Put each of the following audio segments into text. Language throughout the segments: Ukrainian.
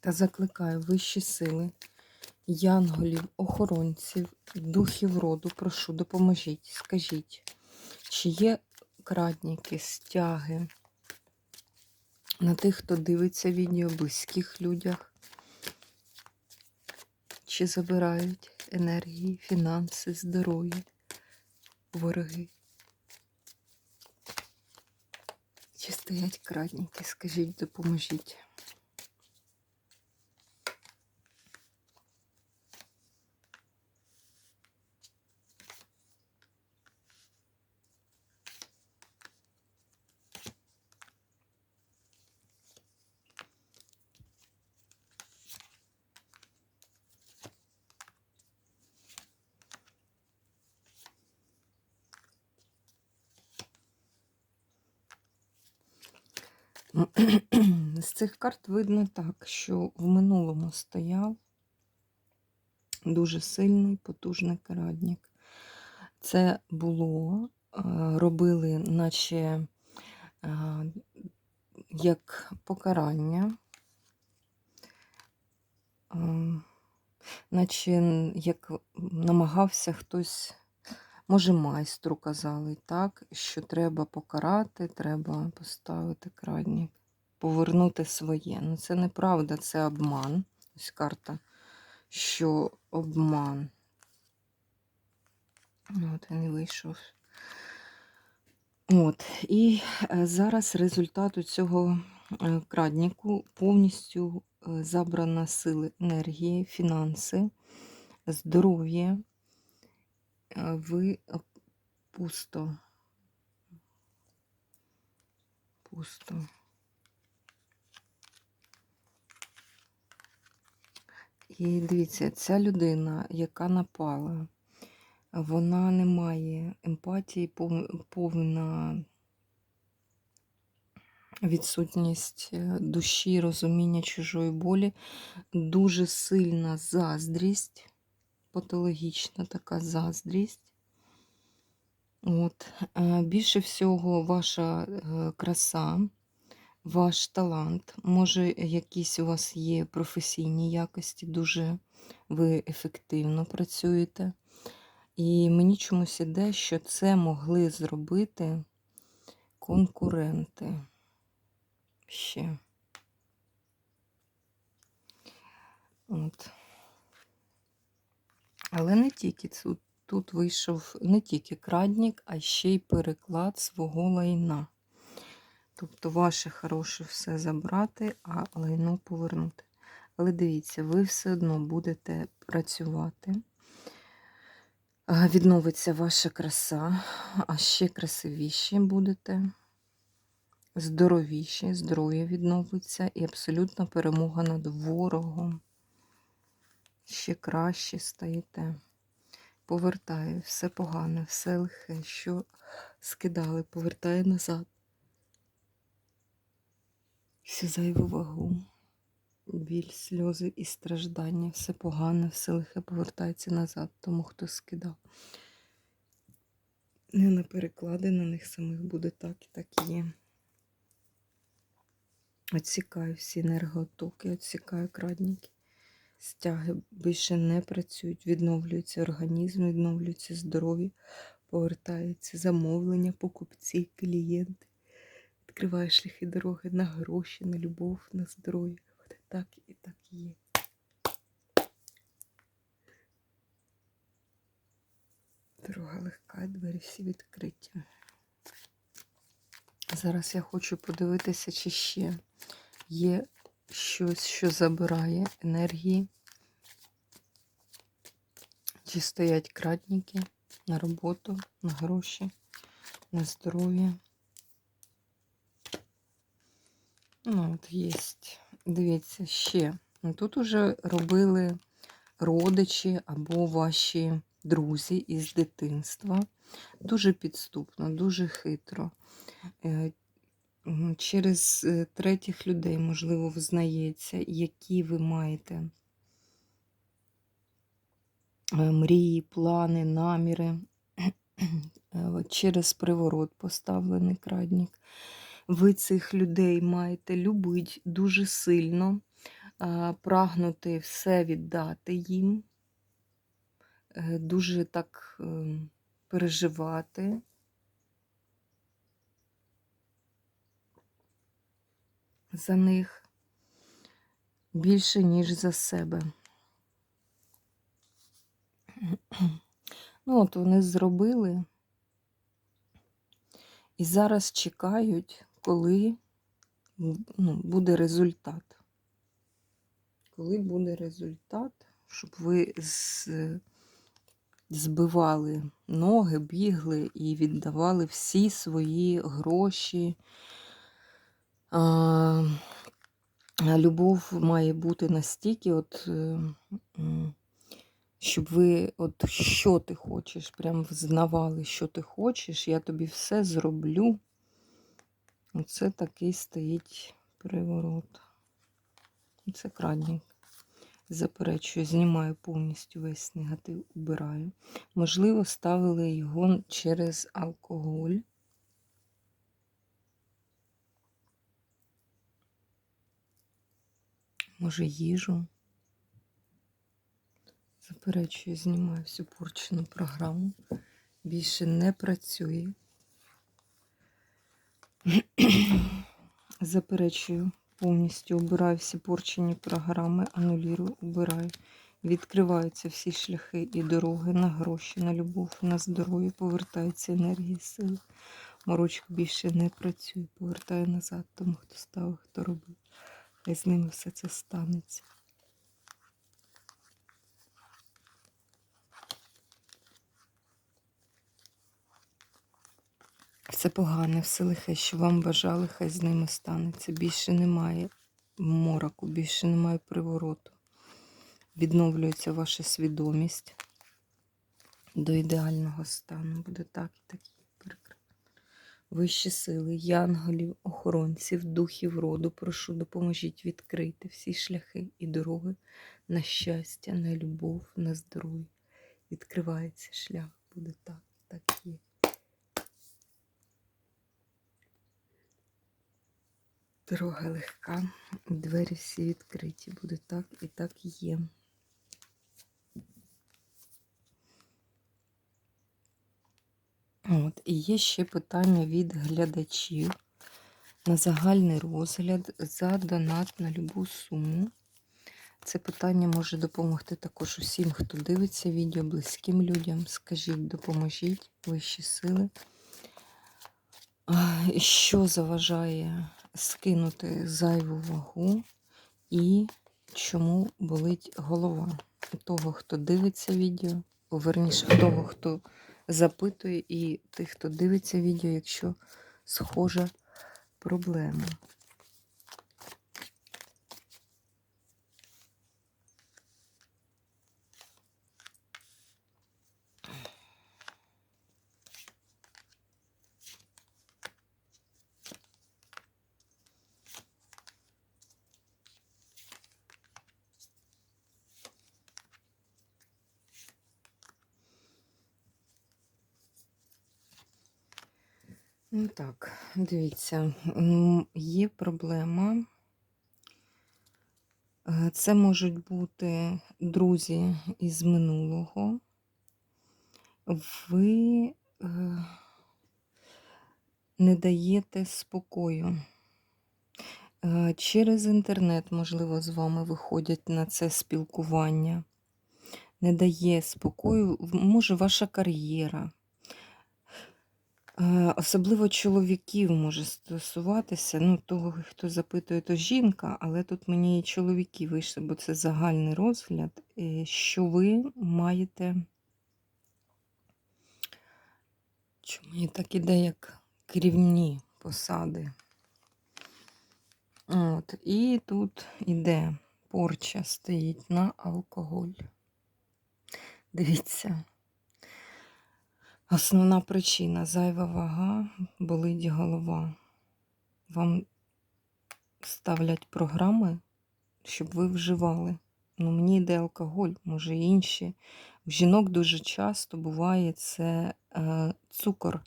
Та закликаю вищі сили, янголів, охоронців, духів роду, прошу, допоможіть, скажіть, чи є крадніки, стяги на тих, хто дивиться відео, близьких людях, чи забирають енергії, фінанси, здоров'я, вороги. Чи стоять крадніки, скажіть, допоможіть. З цих карт видно так, що в минулому стояв дуже сильний, потужний крадник. Це було, е, робили, наче е, як покарання, е, наче як намагався хтось. Може, майстру казали, так, що треба покарати, треба поставити крадник, повернути своє. Ну, це неправда, це обман. Ось карта, що обман. От і вийшов. От, І е, зараз результат у цього е, крадніку повністю е, забрана сили енергії, фінанси, здоров'я. Е, Ви пусто. Пусто. І дивіться, ця людина, яка напала, вона не має емпатії, повна відсутність е, душі, розуміння чужої болі, дуже сильна заздрість, патологічна така заздрість. От. е, Більше всього, ваша е, краса, ваш талант, може, якісь у вас є професійні якості, дуже ви ефективно працюєте. І мені чомусь іде, що це могли зробити конкуренти ще. От. Але не тільки тут, тут вийшов не тільки крадник, а ще й переклад свого лайна. Тобто ваше хороше все забрати, а лайно повернути. Але дивіться, ви все одно будете працювати. Відновиться ваша краса, а ще красивіші будете, здоровіші, здоров'я відновиться і абсолютна перемога над ворогом. Ще краще стаєте. Повертає все погане, все лихе, що скидали, повертає назад. Всю зайву вагу, біль, сльози і страждання, все погане, все лихе повертається назад, тому хто скидав. Не на переклади на них самих буде так і так і є. Отсікаю всі енерготоки, отсікаю крадники. Стяги більше не працюють, відновлюється організм, відновлюється здоров'я, повертається замовлення, покупці, клієнти. Відкриває шляхи дороги на гроші, на любов, на здоров'я. Так і так є. Дорога легка, двері всі відкриті. Зараз я хочу подивитися, чи ще є щось, що забирає енергії. Чи стоять крадники на роботу, на гроші, на здоров'я. Ну, от є. Дивіться, ще Ну, Тут уже робили родичі або ваші друзі із дитинства. Дуже підступно, дуже хитро. Е, Через е, третіх людей, можливо, взнається, які ви маєте мрії, плани, наміри. Е, Через приворот поставлений крадник. Ви цих людей маєте любити дуже сильно, прагнути все віддати їм, е, дуже так ем, переживати. За них більше, ніж за себе. Ну, от вони зробили і зараз чекають, коли ну, буде результат. Коли буде результат, щоб ви з, збивали ноги, бігли і віддавали всі свої гроші. А, любов має бути настільки, от, щоб ви, от що ти хочеш, прям взнавали, що ти хочеш, я тобі все зроблю. Оце такий стоїть приворот. Це крадник. Заперечую, знімаю повністю весь негатив, убираю. Можливо, ставили його через алкоголь. Може, їжу. Заперечую, знімаю всю порчену програму. Більше не працює. Заперечую, повністю обираю всі порчені програми, анулірую, убираю. Відкриваються всі шляхи і дороги на гроші, на любов, на здоров'я, повертаються енергії, сили. Морочка більше не працює, повертаю назад тому, хто ставив, хто робив. Хай з ними все це станеться. Все погане, все лихе, що вам бажали, хай з ними станеться. Більше немає мороку, більше немає привороту. Відновлюється ваша свідомість до ідеального стану. Буде так і так. Вищі сили, янголів, охоронців, духів роду, прошу, допоможіть відкрити всі шляхи і дороги на щастя, на любов, на здоров'я. Відкривається шлях, буде так, так є. Дорога легка, двері всі відкриті. Буде так і так є. От, і є ще питання від глядачів на загальний розгляд за донат на любу суму. Це питання може допомогти також усім, хто дивиться відео, близьким людям. Скажіть, допоможіть вищі сили. Що заважає скинути зайву вагу і чому болить голова? У того, хто дивиться відео, верніше, у того, хто запитує, і тих, хто дивиться відео, якщо схожа проблема. Ну так, дивіться, є проблема. Е, Це можуть бути друзі із минулого. Ви е, не даєте спокою. Е, Через інтернет, можливо, з вами виходять на це спілкування. Не дає спокою, може, ваша кар'єра. Е, Особливо чоловіків може стосуватися. Ну, того, хто запитує, то жінка, але тут мені і чоловіки вийшли, бо це загальний розгляд, е, що ви маєте. Що мені так іде, як керівні посади. От, і тут іде порча стоїть на алкоголь. Дивіться. Основна причина зайва вага, болить голова. Вам ставлять програми, щоб ви вживали. Ну, мені йде алкоголь, може інші. В жінок дуже часто буває це е, цукор.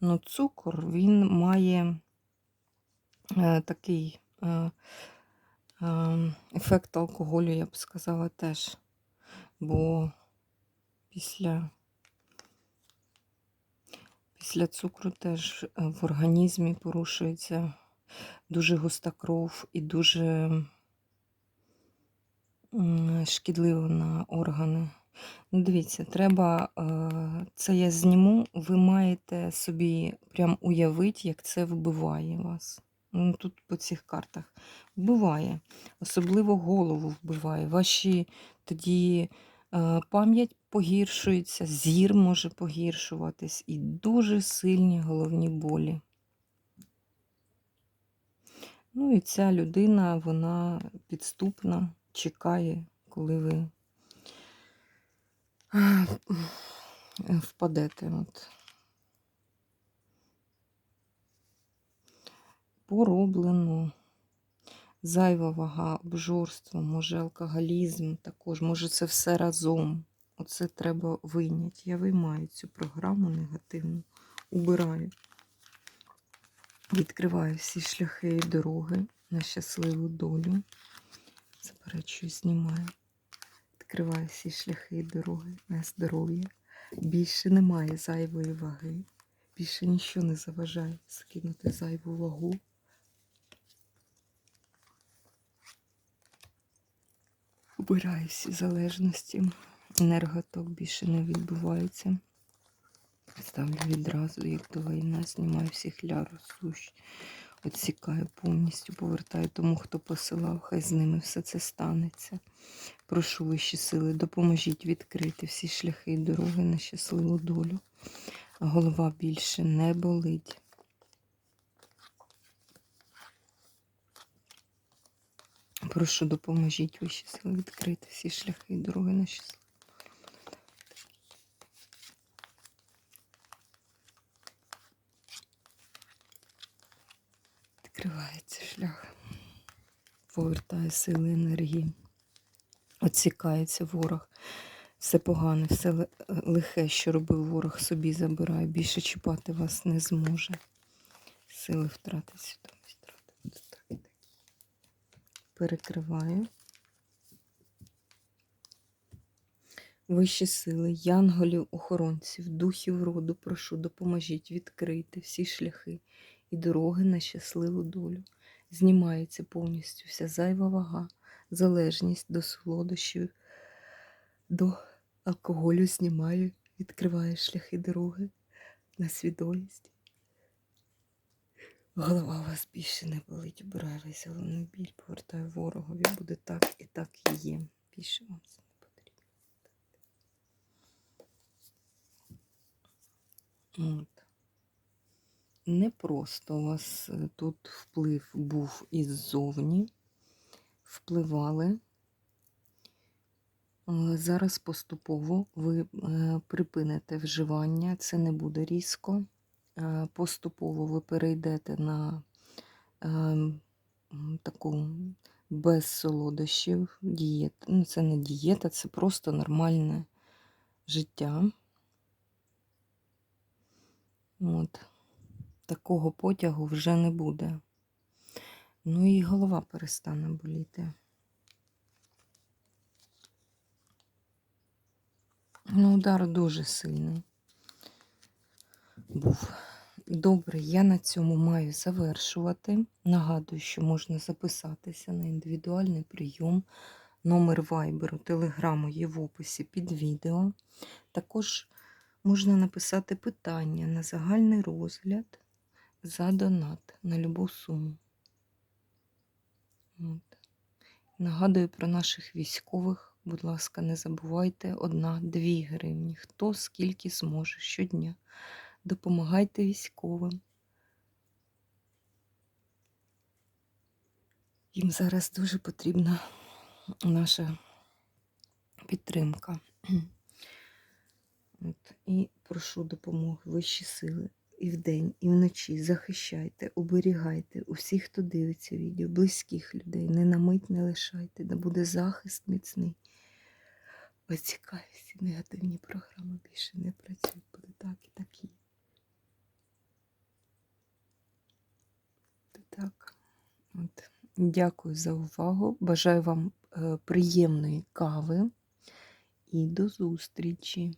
Ну, цукор він має е, такий е, е, ефект алкоголю, я б сказала, теж. Бо після, після цукру теж е, в організмі порушується дуже густа кров і дуже шкідливо на органи. Ну, дивіться, треба, е, це я зніму, ви маєте собі прям уявити, як це вбиває вас. Ну, Тут по цих картах вбиває, особливо голову вбиває. Ваші тоді е, пам'ять погіршується, зір може погіршуватись і дуже сильні головні болі. Ну і ця людина, вона підступна, чекає, коли ви впадете. От. Пороблено. Зайва вага, обжорство, може алкоголізм також, може це все разом. Оце треба вийняти. Я виймаю цю програму негативну, убираю. Відкриваю всі шляхи і дороги на щасливу долю. Заперечую, знімаю. Відкриваю всі шляхи і дороги на здоров'я. Більше немає зайвої ваги. Більше нічого не заважає скинути зайву вагу. Убираю всі залежності. Енерготок більше не відбувається. Ставлю відразу, як до війна, знімаю всіх ляру, сущ, відсікаю повністю, повертаю тому, хто посилав, хай з ними все це станеться. Прошу вищі сили, допоможіть відкрити всі шляхи і дороги на щасливу долю. Голова більше не болить. Прошу, допоможіть вищі сили відкрити всі шляхи і дороги на щасливу. Відкривається шлях, повертає сили енергії, оцікається ворог. Все погане, все лихе, що робив ворог, собі забирає. Більше чіпати вас не зможе. Сили втрати свідомість, втрати. Перекриваю. Вищі сили, янголів, охоронців, духів роду, прошу, допоможіть відкрити всі шляхи і дороги на щасливу долю. Знімається повністю вся зайва вага, залежність до солодощів, до алкоголю знімає, відкриває шляхи дороги на свідомість. Голова у вас більше не болить, обирає весь головний біль, повертає ворогові, буде так і так і є. Більше вам це не потрібно. От. Не просто у вас е, тут вплив був іззовні, впливали. Е, Зараз поступово ви е, припините вживання, це не буде різко. Поступово ви перейдете на е, таку без солодощів дієту. Ну, це не дієта, це просто нормальне життя. От. Такого потягу вже не буде. Ну і голова перестане боліти. Ну, удар дуже сильний був. Добре, я на цьому маю завершувати. Нагадую, що можна записатися на індивідуальний прийом. Номер вайберу, телеграму є в описі під відео. Також можна написати питання на загальний розгляд за донат на любу суму. От. Нагадую про наших військових. Будь ласка, не забувайте одна-дві гривні. Хто скільки зможе щодня. Допомагайте військовим. Їм зараз дуже потрібна наша підтримка. От, і прошу допомоги, вищі сили. І вдень, і вночі захищайте, оберігайте усіх, хто дивиться відео, близьких людей, не на мить не лишайте, де буде захист міцний. Оці всі негативні програми більше не працюють, буде так і так і. є. Так. От. Дякую за увагу. Бажаю вам е, приємної кави і до зустрічі!